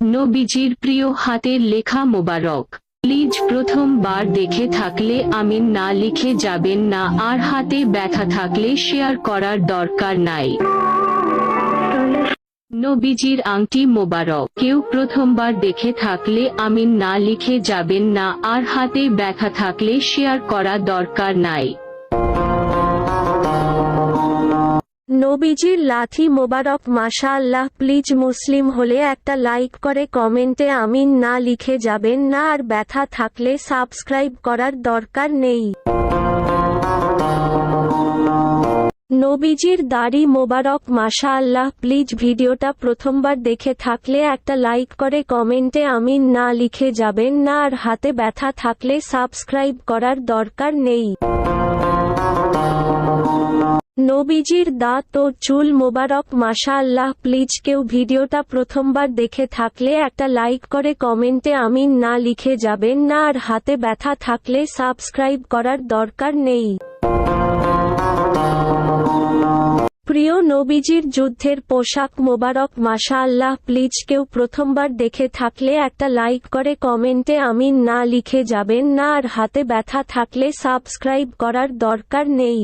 নবীজির প্রিয় হাতের লেখা মোবারক। প্লিজ প্রথমবার দেখে থাকলে আমিন না লিখে যাবেন না, আর হাতে ব্যথা থাকলে শেয়ার করার দরকার নাই। নবীজির আংটি মোবারক। কেউ প্রথমবার দেখে থাকলে আমিন না লিখে যাবেন না, আর হাতে ব্যথা থাকলে শেয়ার করা দরকার নাই। নবীজির লাথি মোবারক মাশা আল্লাহ প্লিজ মুসলিম হলে একটা লাইক করে কমেন্টে আমিন না লিখে যাবেন না, আর ব্যথা থাকলে সাবস্ক্রাইব করার দরকার নেই। নবীজির দাড়ি মোবারক মাশা আল্লাহ প্লিজ ভিডিওটা প্রথমবার দেখে থাকলে একটা লাইক করে কমেন্টে আমিন না লিখে যাবেন না, আর হাতে ব্যথা থাকলে সাবস্ক্রাইব করার দরকার নেই। নবীজির দাঁত ও চুল মোবারক মাশা আল্লাহ প্লিজ কেউ ভিডিওটা প্রথমবার দেখে থাকলে একটা লাইক করে কমেন্টে আমিন না লিখে যাবেন না, আর হাতে ব্যথা থাকলে সাবস্ক্রাইব করার দরকার নেই। প্রিয় নবীজির যুদ্ধের পোশাক মোবারক মাশা আল্লাহ প্লিজ কেউ প্রথমবার দেখে থাকলে একটা লাইক করে কমেন্টে আমিন না লিখে যাবেন না, আর হাতে ব্যথা থাকলে সাবস্ক্রাইব করার দরকার নেই।